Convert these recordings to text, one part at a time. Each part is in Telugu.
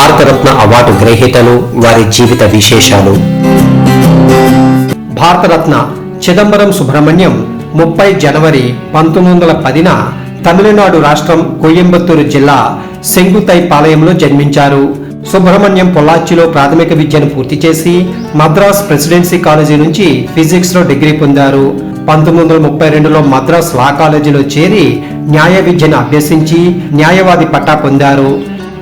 భారతరత్న అవార్డు గ్రహీతలు వారి జీవిత విశేషాలు. భారతరత్న చిదంబరం సుబ్రహ్మణ్యం ముప్పై జనవరి పంతొమ్మిది వందల పదిన తమిళనాడు రాష్ట్రం కోయంబత్తూరు జిల్లా సెంగుతై పాలయంలో జన్మించారు. సుబ్రహ్మణ్యం పొల్లాచిలో ప్రాథమిక విద్యను పూర్తి చేసి మద్రాస్ ప్రెసిడెన్సీ కాలేజీ నుంచి ఫిజిక్స్లో డిగ్రీ పొందారు. పంతొమ్మిది వందల ముప్పై రెండులో మద్రాస్ లా కాలేజీలో చేరి న్యాయ విద్యను అభ్యసించి న్యాయవాది పట్టా పొందారు.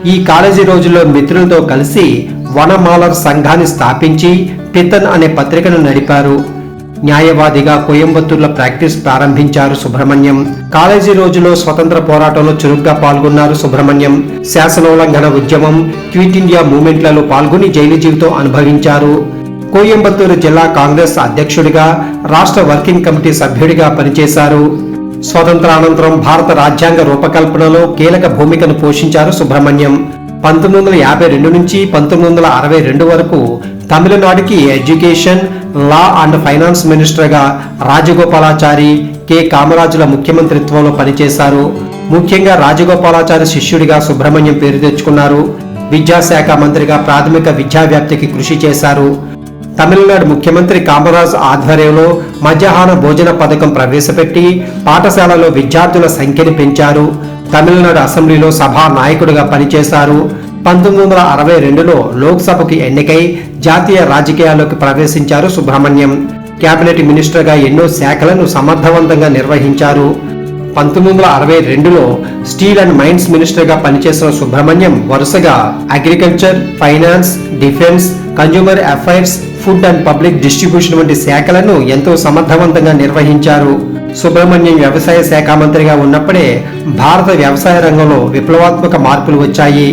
ఈ కాలేజీ రోజుల్లో మిత్రులతో కలిసి వనమాలర్ సంఘాన్ని స్థాపించి పితన్ అనే పత్రికను నడిపారు. న్యాయవాదిగా కోయంబత్తూరులో ప్రాక్టీస్ ప్రారంభించారు సుబ్రహ్మణ్యం. కాలేజీ రోజులో స్వతంత్ర పోరాటంలో చురుగ్గా పాల్గొన్నారు సుబ్రహ్మణ్యం. శాసనోల్లంఘన ఉద్యమం క్విట్ ఇండియా మూమెంట్లలో పాల్గొని జైలు జీవితం అనుభవించారు. కోయంబత్తూరు జిల్లా కాంగ్రెస్ అధ్యక్షుడిగా రాష్ట్ర వర్కింగ్ కమిటీ సభ్యుడిగా పనిచేశారు. స్వతంత్రానంతరం భారత రాజ్యాంగ రూపకల్పనలో కీలక భూమికను పోషించారు సుబ్రహ్మణ్యం. పంతొమ్మిది వందల యాభై రెండు నుంచి పంతొమ్మిది వందల అరవై రెండు వరకు తమిళనాడుకి ఎడ్యుకేషన్ లా అండ్ ఫైనాన్స్ మినిస్టర్గా రాజగోపాలాచారి కె. కామరాజుల ముఖ్యమంత్రిత్వంలో పనిచేశారు. ముఖ్యంగా రాజగోపాలాచారి శిష్యుడిగా సుబ్రహ్మణ్యం పేరు తెచ్చుకున్నారు. విద్యాశాఖ మంత్రిగా ప్రాథమిక విద్యావ్యాప్తికి కృషి చేశారు. తమిళనాడు ముఖ్యమంత్రి కామరాజ్ ఆధ్వర్యంలో మధ్యాహ్న భోజన పథకం ప్రవేశపెట్టి పాఠశాలలో విద్యార్థుల సంఖ్యను పెంచారు. తమిళనాడు అసెంబ్లీలో సభా నాయకుడిగా పనిచేశారు. పంతొమ్మిది వందల అరవై రెండులో లోక్సభకు ఎన్నికై జాతీయ రాజకీయాల్లోకి ప్రవేశించారు సుబ్రహ్మణ్యం. కేబినెట్ మినిస్టర్గా ఎన్నో శాఖలను సమర్థవంతంగా నిర్వహించారు. పంతొమ్మిది వందల అరవై రెండులో స్టీల్ అండ్ మైన్స్ మినిస్టర్గా పనిచేసిన సుబ్రహ్మణ్యం వరుసగా agriculture finance defence consumer affairs food and public distribution వంటి శాఖలను ఎంతో సమర్థవంతంగా నిర్వహించారు. సుబ్రహ్మణ్యం వ్యవసాయ శాఖ మంత్రిగా ఉన్నప్పుడే భారత వ్యవసాయ రంగంలో విప్లవాత్మక మార్పులు వచ్చాయి.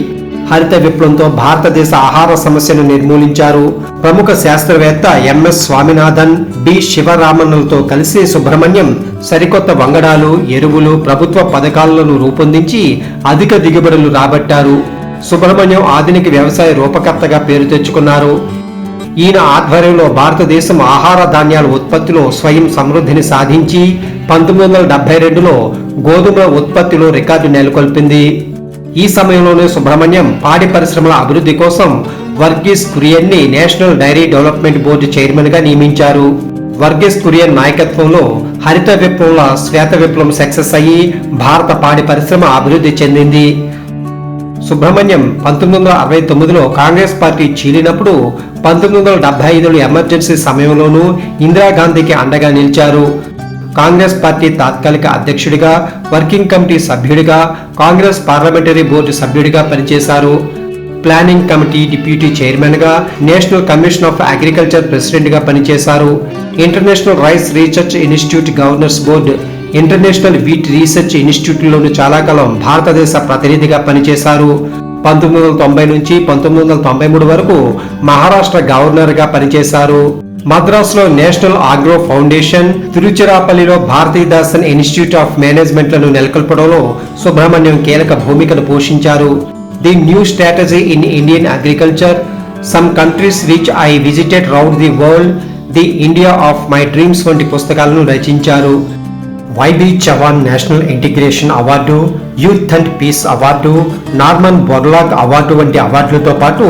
హరిత విప్లవంతో భారతదేశ ఆహార సమస్యను నిర్మూలించారు. ప్రముఖ శాస్త్రవేత్త ఎంఎస్ స్వామినాథన్ బి శివరామన్లతో కలిసి సుబ్రహ్మణ్యం సరికొత్త వంగడాలు ఎరువులు ప్రభుత్వ పథకాలను రూపొందించి అధిక దిగుబడులు రాబట్టారు. సుబ్రహ్మణ్యం ఆధునిక వ్యవసాయ రూపకర్తగా పేరు తెచ్చుకున్నారు. ఈయన ఆధ్వర్యంలో భారతదేశం ఆహార ధాన్యాల ఉత్పత్తిలో స్వయం సమృద్ధిని సాధించి పంతొమ్మిది వందల డెబ్బై రెండులో గోధుమల ఉత్పత్తిలో రికార్డు నెలకొల్పింది. ఈ సమయంలోనే సుబ్రహ్మణ్యం పాడి పరిశ్రమల అభివృద్ధి కోసం వర్గీస్ కురియన్ని నేషనల్ డైరీ డెవలప్మెంట్ బోర్డు చైర్మన్గా నియమించారు. వర్గీస్ కురియన్ నాయకత్వంలో హరిత విప్లవంలో శ్వేత విప్లవం సక్సెస్ అయ్యి భారత పాడి పరిశ్రమ అభివృద్ధి చెందింది. సుబ్రహ్మణ్యం పంతొమ్మిది వందల అరవై తొమ్మిదిలో కాంగ్రెస్ పార్టీ చీలినప్పుడు పంతొమ్మిది వందల డెబ్బై ఐదులో ఎమర్జెన్సీ సమయంలోనూ ఇందిరాగాంధీకి అండగా నిలిచారు. కాంగ్రెస్ పార్టీ తాత్కాలిక అధ్యక్షుడిగా వర్కింగ్ కమిటీ సభ్యుడిగా కాంగ్రెస్ పార్లమెంటరీ బోర్డు సభ్యుడిగా పనిచేశారు. ప్లానింగ్ కమిటీ డిప్యూటీ చైర్మన్గా నేషనల్ కమిషన్ ఆఫ్ అగ్రికల్చర్ ప్రెసిడెంట్గా పనిచేశారు. International rice research institute governors board international wheat research ఇన్స్టిట్యూట్లోని చాలా కాలం భారతదేశ ప్రతినిధిగా పనిచేశారు. పంతొమ్మిది వందల తొంభై నుంచి పంతొమ్మిది వందల తొంభై మూడు వరకు మహారాష్ట్ర గవర్నర్గా పనిచేశారు. మద్రాసులో నేషనల్ ఆగ్రో ఫౌండేషన్ తిరుచిరాపల్లిలో భారతీదాసన్ ఇన్స్టిట్యూట్ ఆఫ్ మేనేజ్మెంట్లను నెలకొల్పడంలో సుబ్రహ్మణ్యం కీలక భూమికను పోషించారు. The new strategy in Indian agriculture some countries which I visited round the world the India of my dreams వంటి పుస్తకాలను రచించారు. Y B Chavan national integration award youth and peace award Norman Borlaug award వంటి అవార్డులతో పాటు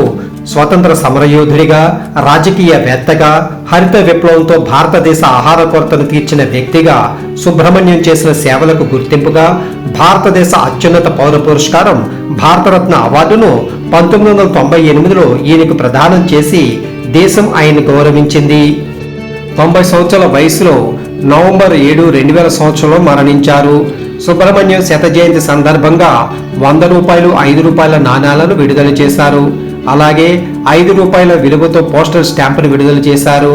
స్వతంత్ర సమరయోధుడిగా రాజకీయవేత్తగా హరిత విప్లవంతో భారతదేశ ఆహార కొరతను తీర్చిన వ్యక్తిగా సుబ్రహ్మణ్యం చేసిన సేవలకు గుర్తింపుగా భారతదేశ అత్యున్నత పౌర పురస్కారం భారతరత్న అవార్డును పంతొమ్మిది వందల తొంభై ఎనిమిదిలో ఈయనకు ప్రదానం చేసి దేశం ఆయన గౌరవించింది. తొంభై సంవత్సరాల వయసులో నవంబర్ ఏడు రెండు వేల సంవత్సరంలో మరణించారు. సుబ్రహ్మణ్యం శత జయంతి సందర్భంగా వంద రూపాయలు ఐదు రూపాయల నాణాలను విడుదల చేశారు. అలాగే ఐదు రూపాయల విలువతో పోస్టల్ స్టాంపును విడుదల చేశారు.